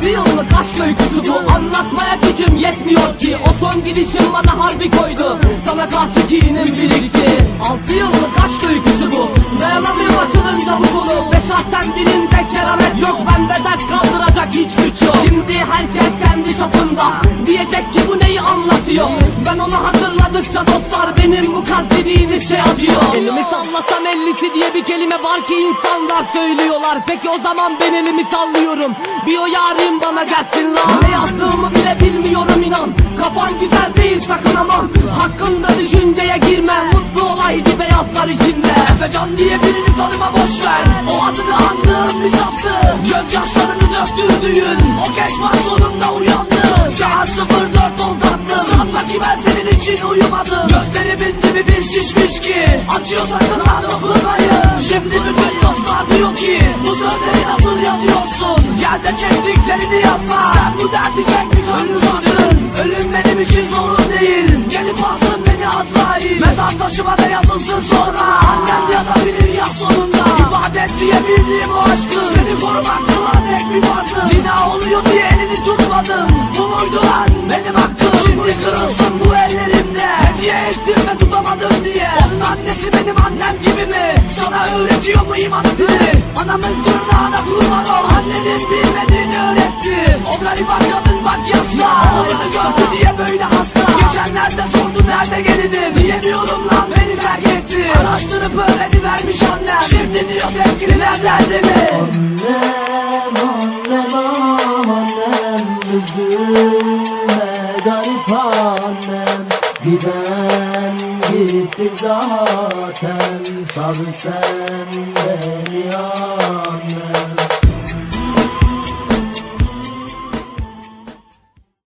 Altı yıllık aşk öyküsü bu. Anlatmaya gücüm yetmiyor ki. O son gidişim bana harbi koydu. Sana karşı kinim birikti Altı yıllık aşk öyküsü bu. Dayanamıyorum açılınca bu konu Ve şahsen birinde keramet yok. Bende dert kaldıracak hiç güç yok. Şimdi herkes kendi çapında. Diyecek ki bu neyi anlatıyor? Ben onu hatırladıkça dostlar Benim bu kalp dediğiniz şey acıyor. Elimi sallasam ellisi diye bir kelime var ki insanlar söylüyorlar. Peki o zaman ben elimi sallıyorum. Bir o yarim bana gelsin lan Ne yazdığımı bile bilmiyorum inan. Kafan güzel değil sakın aman Hakkında düşünceye girme. Mutlu olaydı beyazlar içinde. Efecan diye birini tanıma boş ver. O adını andığım bir saftı Gözyaşlarını döktürdüğün O var sonunda uyandı. Saat 04 oldu tatlım Sanma ki ben senin için uyumadım. Gözlerimin dibi bir şişmiş ki Açıyor sakın hadi okurmayı Şimdi bütün dostlar diyor ki Bu sözleri nasıl yazıyorsun? Gel de çektiklerini yazma. Sen bu derdi çekmiş ölürsün. Ölüm benim için sorun değil. Gelip alsın beni Azrail Mezar taşıma da yazılsın sonra. Annem yazabilir ya sonunda. İbadet diye bildiğim o aşkı. Seni korumak kılan tek bir vardı Zina oluyor diye elini tutmadım. Bu muydu lan? Benim hakkım. Şimdi kırılsın bu ellerimde. Hediye ettim Sana öğretiyor mu iman dili Anamın tırnağına kurban ol. Annenin bilmediğini öğretti. O gariban kadın bak yasla Oğlunu gördü diye böyle hasta. Geçenlerde sordu nerede gelinim Diyemiyorum lan beni terk etti. Araştırıp öğrenivermiş annem. Şimdi diyor sevgililer nerede mi? Annem, annem, annem Üzülme garip annem Giden gitti zaten Sar sen beni annem